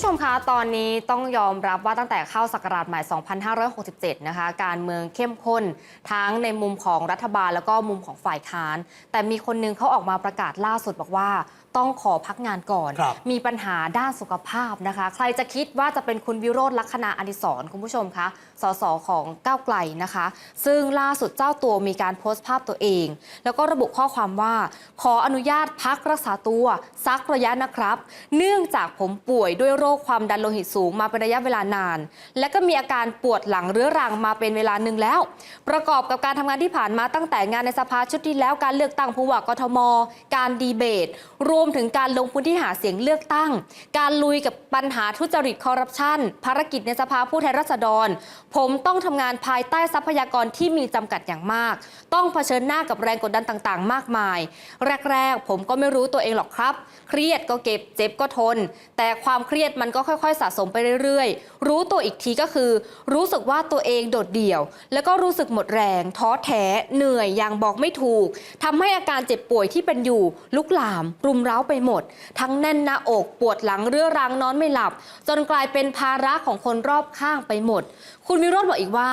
ผู้ชมคะตอนนี้ต้องยอมรับว่าตั้งแต่เข้าศักราชใหม่ 2567 นะคะ การเมืองเข้มข้นทั้งในมุมของรัฐบาลแล้วก็มุมของฝ่ายค้าน แต่มีคนหนึงเขาออกมาประกาศล่าสุดบอกว่าต้องขอพักงานก่อน ครับมีปัญหาด้านสุขภาพนะคะ ใครจะคิดว่าจะเป็นคุณวิโรธลักษณะอดิศรคุณผู้ชมคะสสของก้าวไกลนะคะ ซึ่งล่าสุดเจ้าตัวมีการโพสต์ภาพตัวเอง แล้วก็ระบุข้อความว่า ขออนุญาตพักรักษาตัวสักระยะนะครับ เนื่องจากผมป่วยด้วยโรคความดันโลหิตสูงมาเป็นระยะเวลานาน และก็มีอาการปวดหลังเรื้อรังมาเป็นเวลาหนึ่งแล้ว ประกอบกับการทำงานที่ผ่านมาตั้งแต่งานในสภาชุดที่แล้วการเลือกตั้งผู้ว่ากทม การดีเบตรวมถึงการลงพื้นที่หาเสียงเลือกตั้ง การลุยกับปัญหาทุจริตคอร์รัปชันภารกิจในสภาผู้แทนราษฎร ผมต้องทำงานภายใต้ทรัพยากรที่มีจำกัดอย่างมาก ต้องเผชิญหน้ากับแรงกดดันต่างๆ มากมาย แรกๆ ผมก็ไม่รู้ตัวเองหรอกครับ เครียดก็เก็บเจ็บก็ทน แต่ความเครียดมันก็ค่อยๆ สะสมไปเรื่อยๆ รู้ตัวอีกทีก็คือ รู้สึกว่าตัวเองโดดเดี่ยว แล้วก็รู้สึกหมดแรง ท้อแท้เหนื่อยอย่างบอกไม่ถูกทำให้อาการเจ็บป่วยที่เป็นอยู่ลุกลามรุมเร้าไปหมด ทั้งแน่นหน้าอกปวดหลังเรื้อรังนอนไม่หลับ จนกลายเป็นภาระของคนรอบข้างไปหมด คุณวิโรธบอกอีกว่า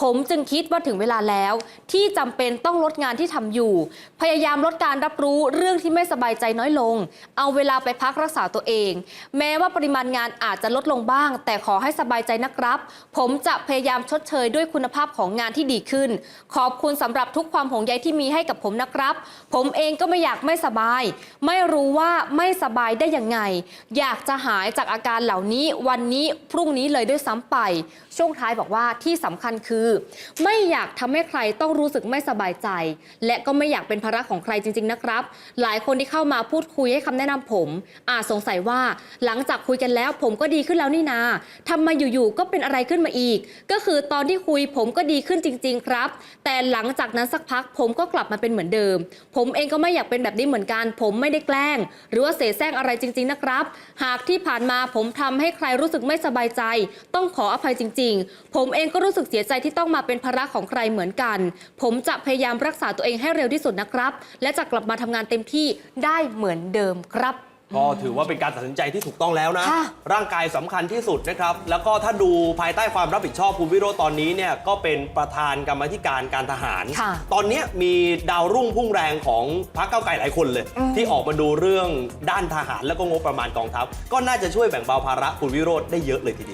ผมจึงคิดว่าถึงเวลาแล้ว ที่จำเป็นต้องลดงานที่ทำอยู่ พยายามลดการรับรู้เรื่องที่ไม่สบายใจน้อยลง เอาเวลาไปพักรักษาตัวเอง แม้ว่าปริมาณงานอาจจะลดลงบ้าง แต่ขอให้สบายใจนะครับ ผมจะพยายามชดเชยด้วยคุณภาพของงานที่ดีขึ้น ขอบคุณสำหรับทุกความห่วงใยที่มีให้กับผมนะครับ ผมเองก็ไม่อยากไม่สบาย ไม่รู้ว่าไม่สบายได้ยังไง อยากจะหายจากอาการเหล่านี้วันนี้พรุ่งนี้เลยด้วยซ้ำไป ช่วงท้ายบอกว่าที่สำคัญคือ ไม่อยากทำให้ใครต้องรู้สึกไม่สบายใจ และก็ไม่อยากเป็นภาระของใครจริง ๆนะครับ หลายคนที่เข้ามาพูดคุยให้คำแนะนำผม อาจสงสัยว่าหลังจากคุยกันแล้วผมก็ดีขึ้นแล้วนี่นาทำไมอยู่ๆก็เป็นอะไรขึ้นมาอีก ก็คือตอนที่คุยผมก็ดีขึ้นจริง ๆ ครับ แต่หลังจากนั้นสักพักผมก็กลับมาเป็นเหมือนเดิม ผมเองก็ไม่อยากเป็นแบบนี้เหมือนกัน ผมไม่ได้แกล้งหรือว่าเสแสร้งอะไรจริง ๆนะครับ หากที่ผ่านมาผมทำให้ใครรู้สึกไม่สบายใจ ต้องขออภัยจริง ๆ ผมเองก็รู้สึกเสียใจที่ต้องมาเป็นภาระของใครเหมือนกัน ผมจะพยายามรักษาตัวเองให้เร็วที่สุดนะครับ และจะกลับมาทำงานเต็มที่ได้เหมือนเดิมครับ ก็ถือว่าเป็นการตัดสินใจที่ถูกต้องแล้วนะ ค่ะ ร่างกายสำคัญที่สุดนะครับ แล้วก็ถ้าดูภายใต้ความรับผิดชอบคุณวิโรจน์ตอนนี้เนี่ยก็เป็นประธานกรรมาธิการการทหาร ค่ะตอนเนี้ยมีดาวรุ่งพุ่งแรงของพรรคเก้าวไกลหลายคนเลย อืม ที่ออกมาดูเรื่องด้านทหารแล้วก็งบประมาณกองทัพ ก็น่าจะช่วยแบ่งเบาภาระคุณวิโรจน์ได้เยอะเลยทีเดียว